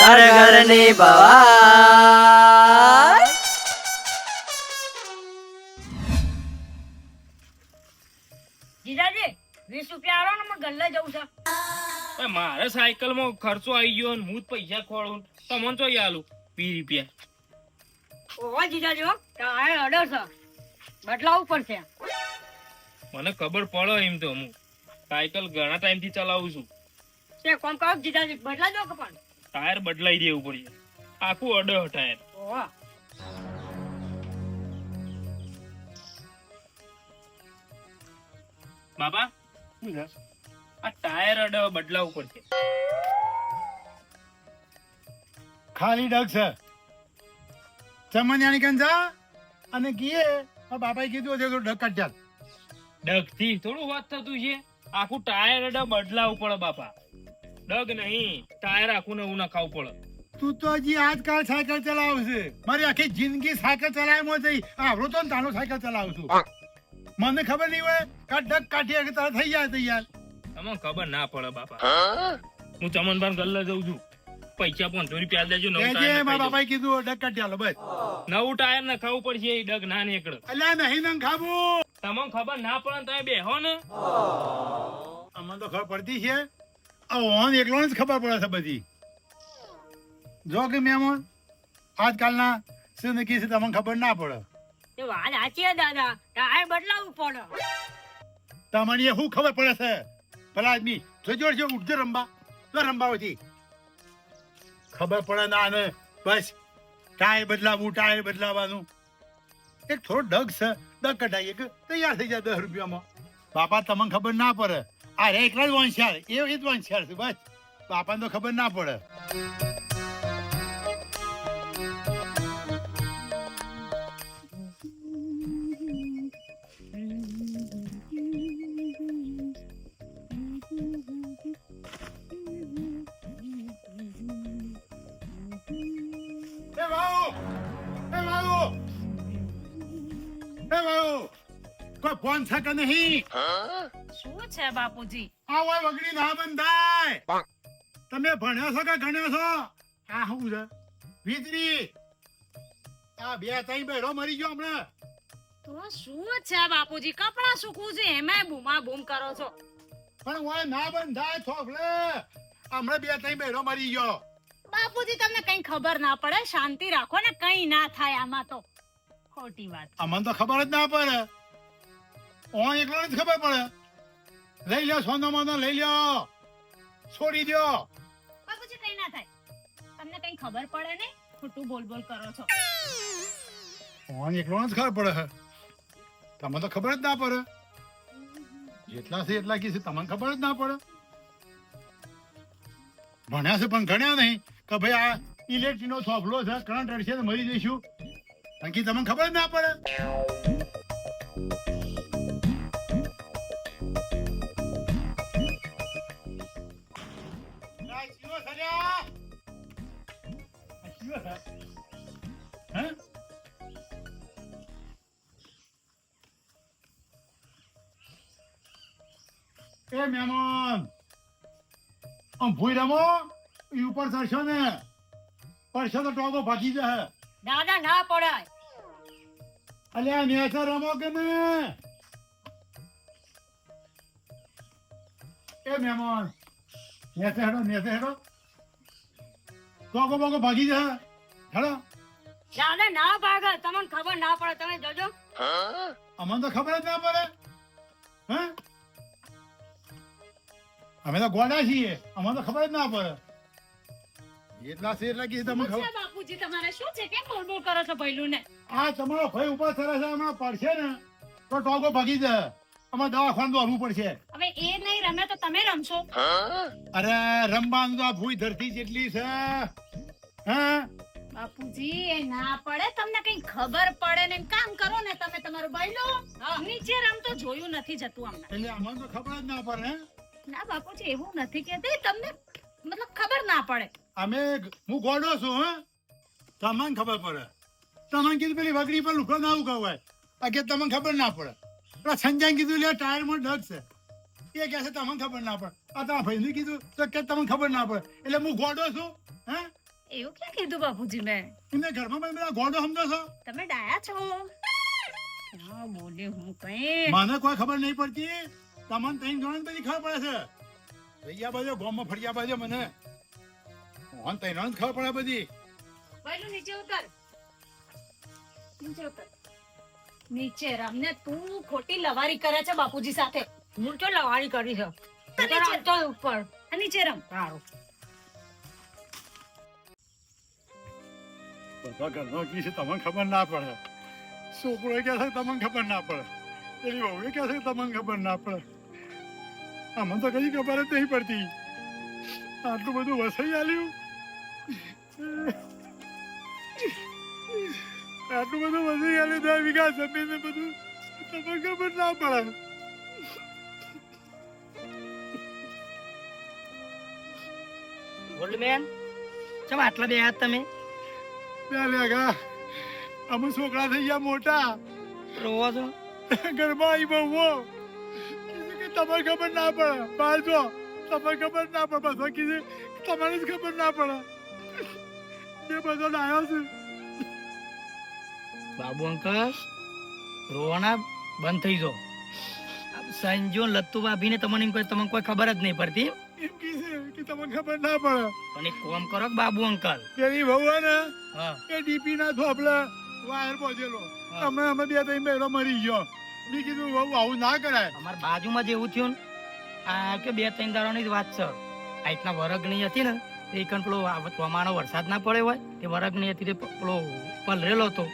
ઘર ઘરની ભવાઈ જીજાજી વીસ રૂપિયા આલો ને મને ગલ્લે જવું છે. એ મારે સાયકલમાં ખર્ચો આવી ગયો ને હું જ પૈસા ખોળું તમને તો આલું વીસ રૂપિયા. ઓવા જીજાજી હો ટાયર અડર છે. બદલાવવું પડશે મને ખબર પડો એમ તો હું. સાયકલ ઘણા ટાઈમથી ચલાવું છું. તે કોમ કરો જીજાજી બદલા દો કે પણ ટાયર બદલાઈ દેવું પડશે આખું અડે ટાયર બાબા આ ટાયર અડે બદલાવું પડશે ખાલી ડગ છે. ચમનિયાની કંજા અને કીએ બાપાએ કીધું છે તો ડગ કાઢ ચાલ ડગથી થોડું વાત થતું છે. આખું ટાયર અડે બદલાવું પડે બાપા. ડગ નહીં ટાયર આખું નવું નખાવું પડે. તું તો હજી આજકાલ સાયકલ ચલાવશે મારી આખી જિંદગી સાયકલ ચલાવવામાં જઈ આવડો તો ને તાનો સાયકલ ચલાવું છું. મને ખબર નહીં હોય કે ડગ કાઢી આગળ તારા થઈ જાય તૈયાર. તમને ખબર ના પડે બાપા. હું? ચમનભાઈ ગલ્લા જઉં છું. પૈસા પાંચસો રૂપિયા પ્યાલ દેજો નવું ટાયર મારા બાપાએ કીધું ડગ કાઢી આલો બસ. નવું ટાયર નખાવું પડશે એ ડગ ના નીકળે. અલ્યા નહીં નંગ ખાવું. તમને ખબર ના પડે ને તમે બેહો ને. અમને તો ખબર પડતી છે. ઓન એકલો જ ખબર પડે છે બધી. જો કે મેમોન આજકાલના શું નક્કી છે તમને ખબર ના પડે. તે વાત સાચી છે દાદા. ટાયર બદલાવવું પડે. તમને શું ખબર પડે છે? પેલા આદમી જોજો છે ઉઠજો રંબા. તો રમવા હતી ખબર પડે ના ને બસ. ટાયર બદલાવવું ટાયર બદલાવાનું એક થોડો ડગ છે ડગ કઢાઈએ કે તૈયાર થઈ જાય દસ રૂપિયામાં. બાપા તમને ખબર ના પડે. આ રે એકલા જ વંશાર એ જ વંશાર છે બસ. બાપાને તો ખબર ના પડે. કોઈ ફોન છે કે નહીં? છે બાપુજી. આ હોય વગડી ના બંધાય. તમે ભણ્યા છો કે ગણ્યા છો? આ શું છે? વીજળી. આ બે ત્રણ બેડો મરી ગયો હમણાં. તો શું છે બાપુજી? કપડા સુકવું છે એમાં બૂમા બૂમ કરો છો. પણ હોય ના બંધાય થોભલે હમણાં બે ત્રણ બેડો મરી ગયો. બાપુજી તમને કઈ ખબર ના પડે? શાંતિ રાખો ને કઈ ના થાય આમાં તો. ખોટી વાત અમને તો ખબર જ ના પડે. ઓન એકલો જ ખબર પડે. લઈ લ્યો સોનો મોનો લઈ લ્યો. છોડી દ્યો. બાપુજી કઈ ના થાય. તમને કઈ ખબર પડે ને? ખોટું બોલ બોલ કરો છો. ફોન એકલો જ ખબર પડે તમને તો ખબર જ ના પડે. જેટલા છે એટલા કીધું છે તમને ખબર જ ના પડે. ભણ્યા છે પણ ગણ્યા નહીં. કે ભાઈ આ ઇલેક્ટ્રિક નો સોફલો છે કરંટ અડશે મરી જઈશું. બાકી તમને ખબર જ ના પડે. હે? એ મહેમાન! આમ ભૂઈ રમો? ઈ ઉપર ચડશો ને. પડશો તો ટોગો ભાગી જશે. દાદા ના પડાય. અલ્યા નેચર રમો કે ને એ મહેમાન નેચે હેડો નેચે હેડો. ટોગો બોકો ભાગી જશે હેડો. દાદા ના ભાગે તમને ખબર ના પડે તમે જોજો. અમને તો ખબર જ ના પડે. હા? અમે તો ગોડા છીએ અમને તો ખબર જ ના પડે. એટલા શેર કે તમને ખબર? બાપુજી તમારે શું છે? કેમ બોલ બોલ કરો છો ભૈલું ને આ તમારો ભાઈ ઉપર સરે છે હમણાં પડશે ને તો ટોકો ભાગી જાય અમારે દવાખાનું દોડવું પડશે. હવે એ નહીં રમે તો તમે રમશો. અરે રમવાનું તો આ ભૂઈ ધરતી જેટલી છે. હા? બાપુજી એ ના પડે. તમને કઈ ખબર પડે ને એમ કામ કરો ને તમે તમારું બૈલો નીચે રમતો જોયું નથી જતું અમને એટલે અમને તો ખબર જ ના પડે ના બાપુજી એવું નથી કહેતી. તમને મતલબ ખબર ના પડે. અમે હું ગોડો છું હા? તમને ખબર પડે. તમને કીધું પેલી વગડી પર લુકડો ના ઉગાવાય. કે તમને ખબર ના પડે. પેલા સંજય કીધું લે ટાયરમાં ડગ છે. એ કહે છે તમને ખબર ના પડે. આ તમારા ભાઈને કીધું તો કે તમને ખબર ના પડે. એટલે હું ગોડો છું હે? એવું ક્યાં કીધું બાપુજી મેં એમને ઘરમાં તમે બધા ગોડો સમજો છો. તમે ડાયા છો? ક્યાં બોલે હું કઈ. મને કોઈ ખબર નહીં પડતી. તમને ત્રણ ગણન બધી ખબર પડે છે. રૈયા બાજુ ગોમમાં ફર્યા બાજુ મને. મોહન ત્રણ ગણન ખબર પડે બધી. પહેલું નીચે ઉતર. નીચે ઉતર. નીચે રમને તું ખોટી લવારી કરે છે બાપુજી સાથે. હું તો લવારી કરી છે? તો ઉપર. નીચે રમ. સારું. બધા ઘરનો કી છે, તમને ખબર ના પડે. છોકરો કહે છે, તમને ખબર ના પડે. એની વહુએ કહે છે, તમને ખબર ના પડે. અમને તો કઈ ખબર જ નહીં પડતી. આટલું બધું વસાઈ આલ્યું. આટલું બધું વસાઈ આલ્યું, દસ વીઘા જમીન બધું. તમને ખબર ના પડે. ગોલ્ડમેન ચમ આટલા બે હાથ તમે? બે અમે છોકરા થઈ ગયા મોટા. રોવા છો? ગરબા આવી બહુ કે તમને ખબર ના પડે. બહાર જો તમને ખબર ના પડે. કીધું તમારે જ ખબર ના પડે. એ બધો છે. બાબુ અંકલ રોવાના બંધ થઈ આ સંજો લત્તુ ભાભીને તમને એમ તમને કોઈ ખબર જ નહીં પડતી. એમ કે તમને ખબર ના પડે. પણ એક કોમ કરો બાબુ અંકલ. પેલી બહુ ને એ ડીપી ના થોપલા વાયર પહોંચેલો. અમે અમે બે ત્રણ બેડો મરી ગયો. મેં કીધું આવું ના કરાય. અમારા બાજુમાં જ એવું થયું ને. આ કે બે ત્રણ દાડાની જ વાત છે. આ રીતના વરગણી હતી ને એ કણ પેલો પ્રમાણો વરસાદ ના પડ્યો હોય તે વરગણી હતી તે પેલો પલરેલો હતો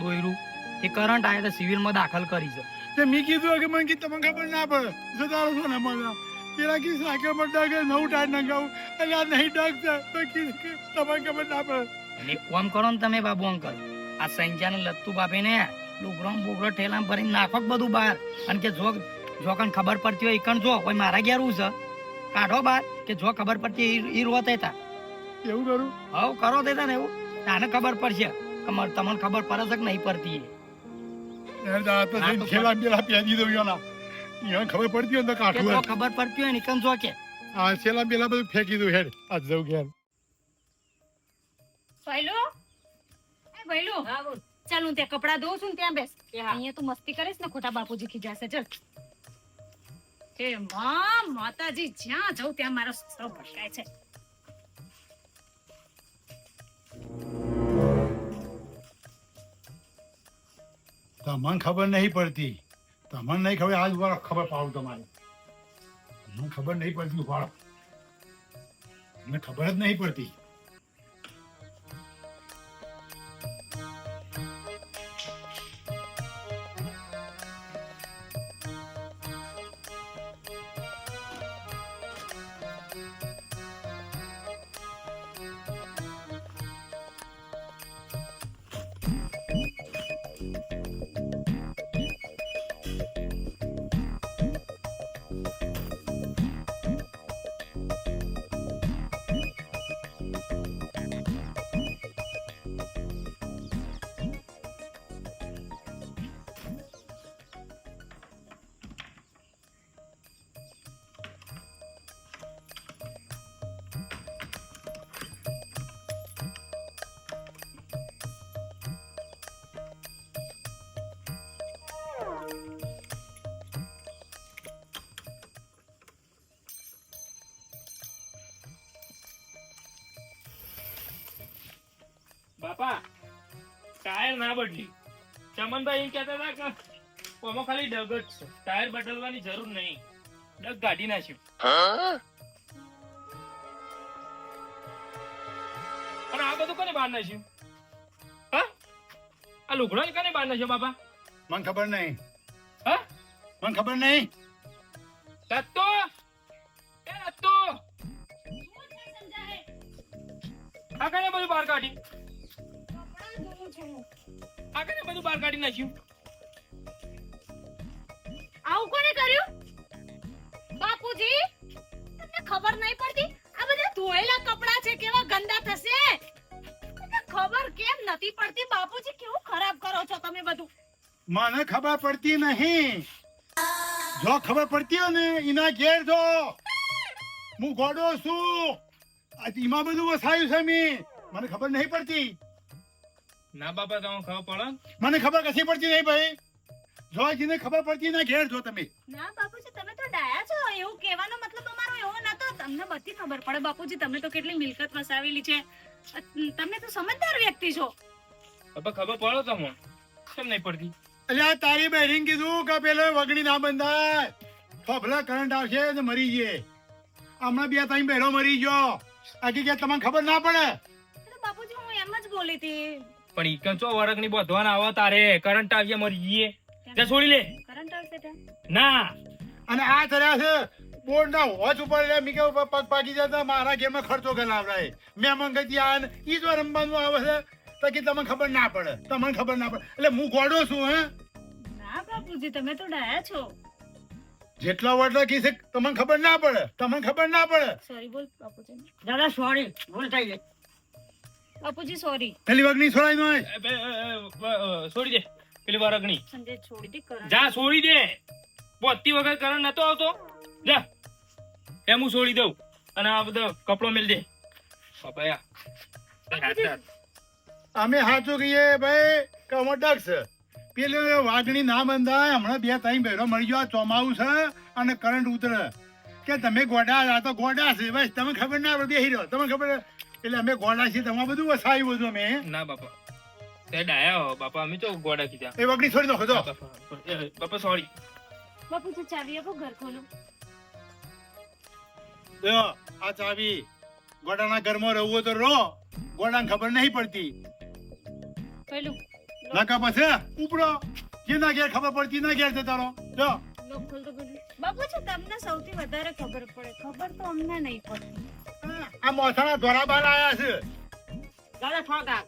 દોયરું તે કરંટ આવ્યો તો સિવિલમાં દાખલ કરી છે. તે મેં કીધું કે મને કીધું તમને ખબર ના પડે. જતા છો ને મને પેલા કી સાયકલ પર ડગે નવું ટાયર નંગાવું. એટલે આ નહીં ડગતા તો કીધું કે તમને ખબર ના પડે. અને એક કામ કરો ને તમે બાબુ અંકલ આ સંજાને લત્તુ બાપે ને ને બુગરો ઠેલા ભરીને નાખો બધું બહાર. અને કે જો જો કણ ખબર પડતી હોય કણ જો કોઈ મારા ઘેર છે? કાઢો બહાર કે જો ખબર પડતી એ ઈ રોત હતા એવું કરું? હવ કરો દેતા ને એવું. આને ખબર પડશે. તમને ખબર પડે છે કે નહીં પડતી એ. તો ખેલા પેલા પહેરી દઉં યાના યાર ખબર પડતી હોય તો કાઠું હોય. ખબર પડતી હોય નિકમ જો કે આ છેલા બેલા બધું ફેંકી દઉં હેડ. આજ જવું ઘેર. ભાઈલો? એ બોલ. ચાલ હું ત્યાં કપડા ધોઉં છું ને ત્યાં બેસ. અહીંયા તું મસ્તી કરીશ ને ખોટા બાપુજી ખીજાશે ચલ. એ માં માતાજી જ્યાં જાઉં ત્યાં મારો સસરો ભટકાય છે. તમને ખબર નહીં પડતી. તમને નહીં ખબર, આજ વાર ખબર પાડું તમારે. મને ખબર નહીં પડતી ઉભાડો મને ખબર જ નહીં પડતી. બાપા ટાયર ના બદલી. ચમનભાઈ એમ કહેતા હતા કે ઓમાં ખાલી ડગ જ છે. ટાયર બદલવાની જરૂર નહીં. ડગ કાઢી નાખ્યું. અને આ બધું કોને બહાર નાખ્યું? હા? આ લુગડો કોને બહાર નાખ્યો બાપા? મને ખબર નહીં. હા? મને ખબર નહીં. તત્તો એ લત્તો આ કઈ બધું બહાર કાઢી આ કને બધું બહાર કાઢી નાખ્યું. આવું કોને કર્યું? બાપુજી તમને ખબર નહીં પડતી? આ બધા ધોયેલા કપડા છે કેવા ગંદા થશે? ખબર કેમ નથી પડતી? બાપુજી કેવું ખરાબ કરો છો તમે બધું? મને ખબર પડતી નહીં. જો ખબર પડતી હોય ને એના ઘેર જો. હું ગોડો છું. આ એમાં બધું વસાયું છે મી. મને ખબર નહીં પડતી. ના બાપા તમને ખબર પડે? મને ખબર કશી પડતી નહીં ભાઈ. જોજીને ખબર પડતી ના ઘેર જો તમે. ના બાપુજી તમે તો ડાયા છો. એવું કહેવાનો મતલબ અમારો એવો નતો. તમને બધી ખબર પડે બાપુજી તમે તો કેટલી મિલકત વસાવેલી છે. તમે તો સમજદાર વ્યક્તિ છો. બાપા ખબર પડો તમને? કેમ નહીં પડતી? અલ્યા તારી બહેરીન કીધું કે પેલો વગડી ના બંધાય. ફફલા કરંટ આવશે ને મરી જઈએ. હમણાં બે ત્રણ બહેરો મરી ગયો. આખી કે તમને ખબર ના પડે? બાપુજી હું એમ જ બોલી હતી. પણ ઈકન ચો વરગની બોધવાના આવો તારે. કરંટ આવીએ મરી જઈએ જા છોડી લે. કરંટ આવશે ત્યાં ના. અને આ થયા છે બોર્ડ ના હોચ ઉપર એટલે મીકે ઉપર પગ પાકી જતા મારા ઘેરમાં ખર્ચો ગણાવડાય મેં મંગતી આ ને ઈ જો રમવાનું આવે છે તો કે તમને ખબર ના પડે. તમને ખબર ના પડે. એટલે હું ગોડો છું હે? ના બાપુજી તમે તો ડાયા છો. જેટલા વડલા કી તમને ખબર ના પડે. તમને ખબર ના પડે. સોરી બોલ બાપુજી. દાદા સોરી ભૂલ થઈ ગઈ. બાપુજી સોરી પેલી વગની છોડાય નો એ, એ, એ, અ, છોડી દે. પેલી વરગની સંજય છોડી દે જા છોડી દે. બોતી વગર કરણ નતો આવતો. જા. એમ હું છોડી દઉં. અને આ બધો કપડો મેલ દે. બાપા અમે સાચું કહીએ ભાઈ કે અમે ડગ છે. પેલી વાઘણી ના બંધાય. હમણાં બે ત્રણ બહેરો મળી ગયો. ચોમાવું છે અને કરંટ ઉતરે કે તમે ગોડા આ તો ગોડા છે. બસ તમે ખબર ના પડે બેહી રહ્યો. તમને ખબર એટલે અમે ગોડા છીએ તમારે બધું વસાવી બધું અમે. ના બાપા. તે ડાયા હો બાપા અમે તો ગોડા કીધા. એ વગડી છોડી નાખો તો બાપા સોરી બાપુજી ચાવી આપો ઘર ખોલો. જો આ ચાવી ગોડાના ઘરમાં રહવું તો રો. ગોડાને ખબર નહીં પડતી. પેલું નકા પાસે ઉપડો. જેના ઘેર ખબર પડતી ના ઘેર જતા રહો. જો. લોક ખોલ તો પેલું બાપુજી તમને સૌથી વધારે ખબર પડે. ખબર તો અમને નહીં પડતી આ મોસાણા ધોરા બાર આયા છે. દાદા થોડા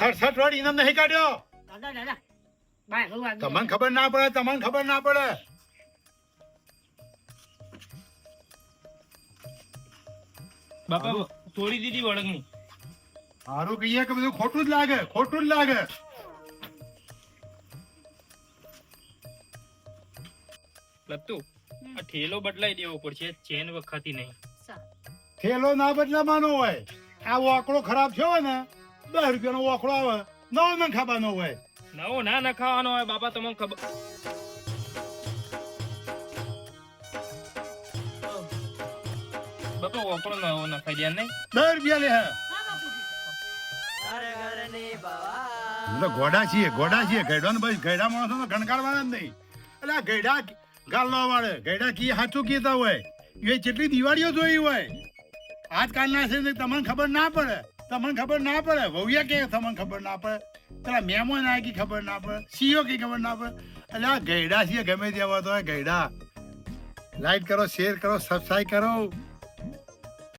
સડસઠ રોડ ઇનામ નહીં કાઢ્યો? દાદા દાદા. બાય હું વાગી તમને ખબર ના પડે તમને ખબર ના પડે. બાપા તોડી દીધી વળગની સારું કહીએ કે બધું ખોટું જ લાગે ખોટું જ લાગે. લત્તુ આ ઠેલો બદલાઈ દેવો પડશે ચેન વખાતી નહીં. થેલો ના બદલાવાનો હોય આ વાકડો ખરાબ થયો ને દસ રૂપિયાનો વાકડો આવે નવો ને ખાવાનો હોય. નવો ના નખાવાનો હોય બાપા તમને ખબર બાપા વપરો નવો નખાઈ દે નહીં. દસ રૂપિયા લે હે. ઘોડા છીએ ઘોડા છીએ. ગયડા બસ ગયડા માણસો તો ગણકારવાના જ નહીં. એટલે આ ગયડા ગાલવા વાળે ગયડા કી સાચું કીધા હોય. એ કેટલી દિવાળીઓ જોઈ હોય. આજકાલના છે તમને ખબર ના પડે, તમને ખબર ના પડે. વહુયા કે તમને ખબર ના પડે. પેલા મેમો ના કી ખબર ના પડે, સીઓ કે ખબર ના પડે. એટલે આ ગયડા છીએ ગમે તેવા તો ગયડા. લાઈક કરો, શેર કરો, સબસ્ક્રાઈબ કરો.